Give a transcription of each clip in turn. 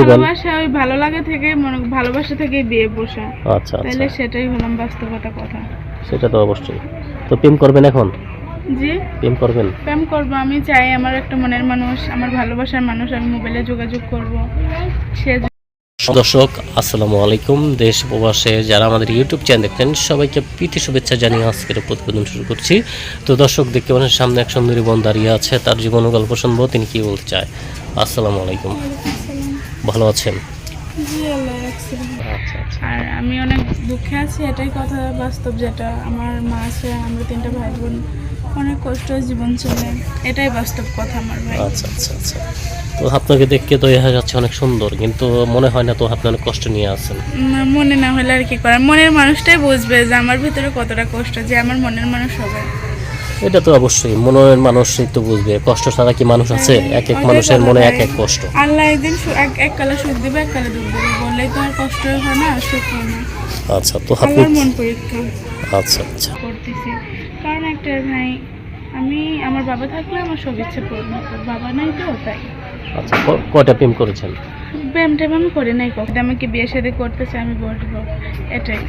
ভালোবাসা ওই ভালো লাগে থেকে মনে ভালোবাসা থেকে বিয়ে বসা আচ্ছা আচ্ছা। তাহলে সেটাই হলাম বাস্তবতা কথা। সেটা তো অবশ্যই। তো প্রেম করবেন এখন? জি। প্রেম করবেন? প্রেম করব আমি চাই আমার একটা মনের মানুষ আমার ভালোবাসার মানুষ আমি মোবাইলে যোগাযোগ করব। সে দর্শক আসসালামু আলাইকুম। দেশ প্রবাসে যারা আমাদের ইউটিউব চ্যানেল দেখতেন সবাইকে প্রীতি শুভেচ্ছা জানিয়ে আজকের প্রতিবেদন শুরু করছি। তো দর্শক দেখতে পাচ্ছেন সামনে এক সুন্দরী বোন দাঁড়িয়ে আছে। তার জীবন গল্প শুনব তিনি কি বলতে চায়? আসসালামু আলাইকুম। ভালো আছেন? আচ্ছা আচ্ছা। আর আমি অনেক দুঃখে আছি এটাই কথা বাস্তব যেটা। আমার মা আছে আমরা তিনটা ভাই বোন অনেক কষ্ট জীবন চলে। এটাই বাস্তব কথা আমার ভাই। আচ্ছা আচ্ছা আচ্ছা। তো আপনাকে দেখতে তো দেখা যাচ্ছে অনেক সুন্দর কিন্তু মনে হয় না তো আপনি অনেক কষ্ট নিয়ে আছেন। না, মনে না হলে আর কি করার? মনের মানুষটাই বুঝবে যে আমার ভিতরে কতটা কষ্ট যে আমার মনের মানুষ হবে। এটা তো অবশ্যই মনের মানুষই তো বুঝবে কষ্ট ছাড়া কি মানুষ আছে? এক এক মানুষের মনে এক এক কষ্ট। আল্লাহ একদিন এক এক কালে সুখ দেবে এক কালে দুঃখ দেবে বললেই তো আর কষ্ট হয় না সুখ হয় না। আচ্ছা তো আপনি মন পরীক্ষা। আচ্ছা আচ্ছা। করতেছি। কারণ একটা ভাই আমি আমার বাবা থাকলে আমার সব ইচ্ছে পূরণ হতো বাবা নাই তো তাই। আচ্ছা কয়টা প্রেম করেছেন? ব্যায়াম ট্যাম আমি করি নাই কখন। আমাকে বিয়ে শাদী করতে চাই আমি বলব এটাই।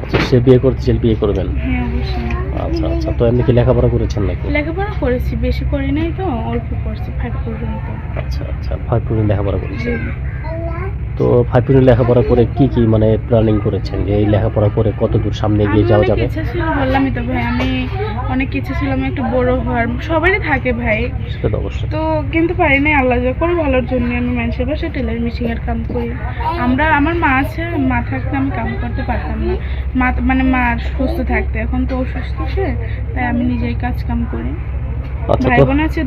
আচ্ছা সে বিয়ে করতে চাইলে বিয়ে করবেন? হ্যাঁ অবশ্যই। আচ্ছা আচ্ছা তো এমনি কি লেখাপড়া করেছেন নাকি? লেখাপড়া করেছি বেশি করি নাই তো অল্প করছি ফাইভ পর্যন্ত। আচ্ছা আচ্ছা ফাইভ পর্যন্ত লেখাপড়া করেছি করেছেন তো ফাইভ লেখাপড়া করে কি কি মানে প্ল্যানিং করেছেন? যে এই লেখাপড়া করে কত দূর সামনে এগিয়ে যাওয়া যাবে? ইচ্ছা ছিল বললামই তো ভাই। আমি অনেক ইচ্ছা ছিল আমি একটু বড় হওয়ার। সবারই থাকে ভাই। সেটা তো অবশ্যই। তো কিন্তু পারি নাই আল্লাহ যা করে ভালোর জন্য আমি মানুষের বাসায় টেলার মেশিং এর কাম করি। আমরা আমার মা আছে মা থাকতে আমি কাম করতে পারতাম না। মা মানে মা সুস্থ থাকতে। এখন তো অসুস্থ সে তাই আমি নিজেই কাজ কাম করি। আচ্ছা ভাই বোন আছে